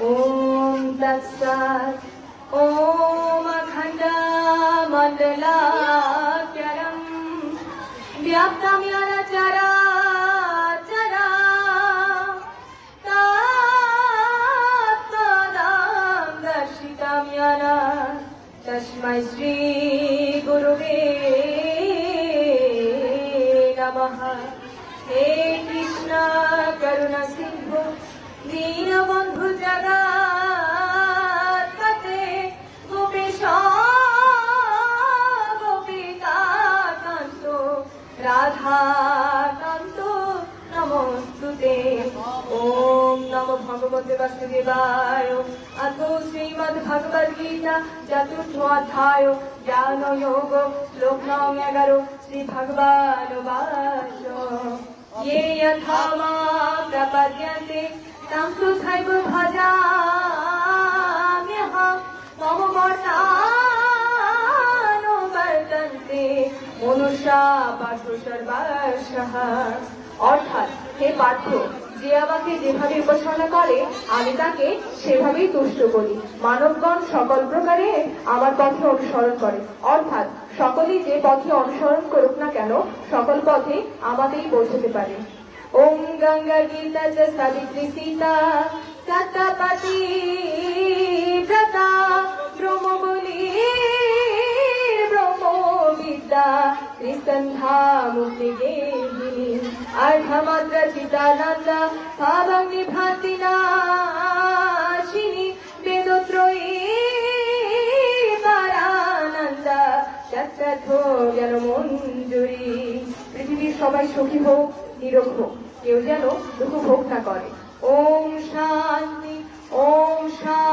ওম তৎসৎ ওম অখণ্ড মণ্ডলাচরম ব্যাপ্তম্যনচরা তস্মাই শ্রী গুরুবে নমঃ। হে কৃষ্ণ। दीनबन्धु जगत्पते गोपेश গোপিকাকান্ত রাধাকান্ত নমস্তুতে ওম নম ভগবতে বাসুদেবায় আথ শ্রীমদ্ ভগবদ গীতা চতুর্থ অধ্যায় জ্ঞান যোগ শ্লোক নং এগারো শ্রী ভগবান বাস ये यथा বাজাতে তাম তো খাইব ভাজা মম মর্তানো বর্তন্তে মনুষা পার্থ সর্বাসহ অর্থাৎ হে পার্থ, যে আমাকে যেভাবে উপাসনা করে, আমি তাকে সেভাবেই তুষ্ট করি। মানবগণ সকল প্রকারে আমার পথে অনুসরণ করে। অর্থাৎ সকলেই যে পথে অনুসরণ করুক না কেন, সকল পথে আমাকেই বোঝাতে পারে। ওম গঙ্গা গীতা চ সাবিত্রী সীতা সত্যপতি ব্রতা ব্রহ্ম বলি ব্রহ্ম বিদ্যা ত্রিসন্ধ্যা মুক্তি গেহিনী अर्धमात्र चिदानन्द भावग्नि भ्रान्ति नाशिनी वेदोत्रयी পরানন্দ চক্রথো জনমঞ্জুরি পৃথিবীর সবাই সুখী হোক নিরোগ হোক কেউ যেন দুঃখ ভোগ না করে। ওম শান্তি ওম শান্তি।